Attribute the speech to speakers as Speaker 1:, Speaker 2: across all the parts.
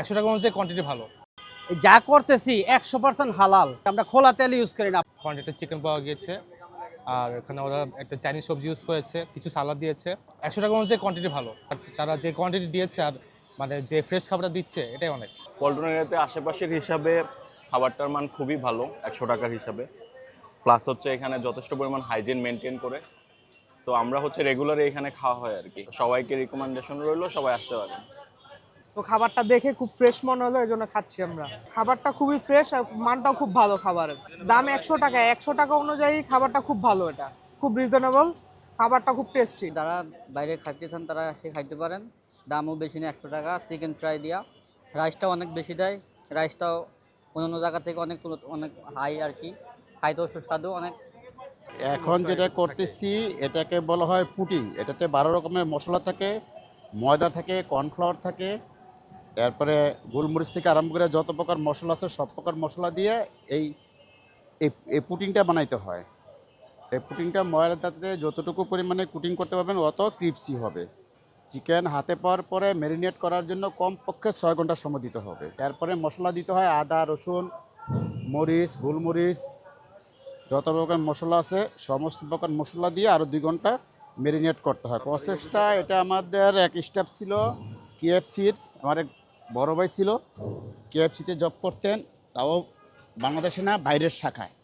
Speaker 1: একশো টাকা অনুযায়ী কোয়ান্টিটি ভালো।
Speaker 2: যা করতেছি একশো পার্সেন্ট হালাল। আমরা খোলা তেল ইউজ করি না।
Speaker 1: কোয়ান্টিটি চিকেন পাওয়া গিয়েছে। আর এখানে ওরা একটা চাইনিজ সবজি ইউজ করেছে কিছু সালাদ দিয়েছে। একশো টাকা অনুযায়ী কোয়ান্টিটি ভালো। তারা যে কোয়ান্টিটি দিয়েছে আর মানে যে ফ্রেশ খাবারটা দিচ্ছে এটাই অনেক।
Speaker 3: পল্টন এরিয়াতে আশেপাশের হিসাবে খাবারটার মান খুবই ভালো একশো টাকার হিসাবে। প্লাস হচ্ছে এখানে যথেষ্ট পরিমাণ হাইজিন মেনটেন করে। তো আমরা হচ্ছে রেগুলারই এখানে খাওয়া হয় আর কি। সবাইকে রিকমেন্ডেশন রইল সবাই আসতে পারেন
Speaker 4: তো খাবারটা দেখে খুব ফ্রেশ মনে হলো এই জন্য খাচ্ছি আমরা। খাবারটা খুবই ফ্রেশ আর মানটাও খুব ভালো খাবারের। দাম একশো টাকা একশো টাকা অনুযায়ী খাবারটা খুব ভালো এটা। খুব রিজনেবল খাবারটা খুব টেস্টি
Speaker 5: যারা বাইরে খাইতে চান তারা এসে খাইতে পারেন। দামও বেশি না একশো টাকা চিকেন ফ্রাই দিয়া। রাইসটাও অনেক বেশি দেয়। রাইসটাও অন্য জায়গা থেকে অনেক অনেক হাই আর কি। খাইতেও সুস্বাদু অনেক
Speaker 6: এখন যেটা করতেছি এটাকে বলা হয় পুটিং এটাতে বারো রকমের মশলা থাকে ময়দা থাকে কর্নফ্লাওয়ার থাকে। এরপরে গোলমরিচ থেকে আরম্ভ করে যত প্রকার মশলা আছে, সব প্রকার মশলা দিয়ে এই, এই- পুটিংটা বানাইতে হয়। এই পুটিংটা ময়দাতে যতটুকু পরিমাণে কুটিং করতে পারবেন, অত ক্রিপসি হবে। চিকেন হাতে পাওয়ার পরে ম্যারিনেট করার জন্য কমপক্ষে ছয় ঘণ্টা সময় দিতে হবে। এরপরে মশলা দিতে হয় আদা, রসুন, মরিচ, গোলমরিচ, যত প্রকার মশলা আছে, সমস্ত প্রকার মশলা দিয়ে আরও দুই ঘণ্টা ম্যারিনেট করতে হয়। প্রসেসটা এটা আমাদের এক স্টাফ ছিল কেএফসির আমার এক বড় ভাই ছিল কেএফসিতে জব করতেন তাও বাংলাদেশে না বাইরের শাখায়।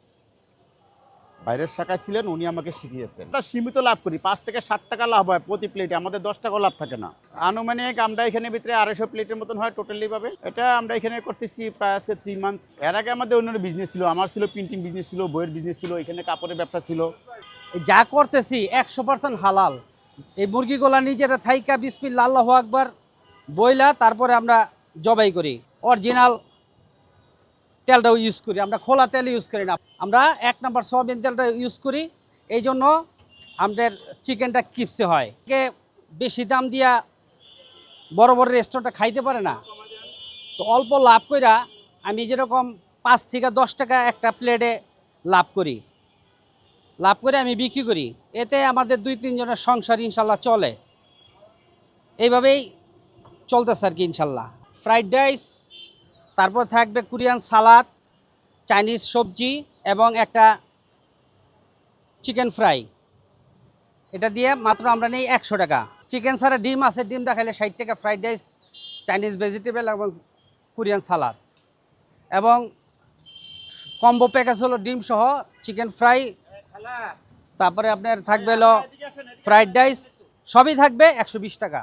Speaker 6: বাইরের শাখায় ছিলেন উনি আমাকে শিখিয়েছেন। তা সীমিত লাভ করি পাঁচ থেকে ষাট টাকা লাভ হয় প্রতি প্লেটে আমাদের দশ টাকা লাভ থাকে না। আনুমানিক আমরা এখানে ভিতরে আড়াইশো প্লেটের মতন হয় টোটালিভাবে এটা আমরা এখানে করতেছি প্রায় আছে থ্রি মান্থ এর আগে আমাদের অন্য বিজনেস ছিল আমার ছিল প্রিন্টিং বিজনেস ছিল বইয়ের বিজনেস ছিল এখানে কাপড়ের ব্যবসা ছিল।
Speaker 2: যা করতেছি একশো পার্সেন্ট হালাল। এই মুরগিগুলা নিজেরা থাইকা বিসমিল্লা আল্লাহ আকবার বইলা তারপরে আমরা জবাই করি। অরিজিনাল তেলটাও ইউজ করি। আমরা খোলা তেল ইউজ করি না। আমরা এক নম্বর সয়াবিন তেলটা ইউজ করি। এই জন্য আমাদের চিকেনটা কিপসে হয়। বেশি দাম দিয়া বড় বড় রেস্টুরেন্টে খাইতে পারে না। তো অল্প লাভ কইরা আমি যেরকম পাঁচ থেকে দশ টাকা একটা প্লেটে লাভ করি। লাভ করে আমি বিক্রি করি। এতে আমাদের দুই তিনজনের সংসার ইনশাল্লাহ চলে। এইভাবেই চলতেছে আর কি ইনশাল্লাহ। ফ্রাইড রাইস, তারপর থাকবে কোরিয়ান সালাদ, চাইনিজ সবজি এবং একটা চিকেন ফ্রাই। এটা দিয়ে মাত্র আমরা নেই একশো টাকা। চিকেন ছাড়া ডিম আছে, ডিম দেখাইলে ষাট টাকা ফ্রাইড রাইস, চাইনিজ ভেজিটেবল এবং কোরিয়ান সালাদ। এবং কম্বো প্যাকেজ হলো ডিম সহ চিকেন ফ্রাই। তারপরে আপনার থাকবে হলো ফ্রাইড রাইস, সবই থাকবে একশো বিশ টাকা।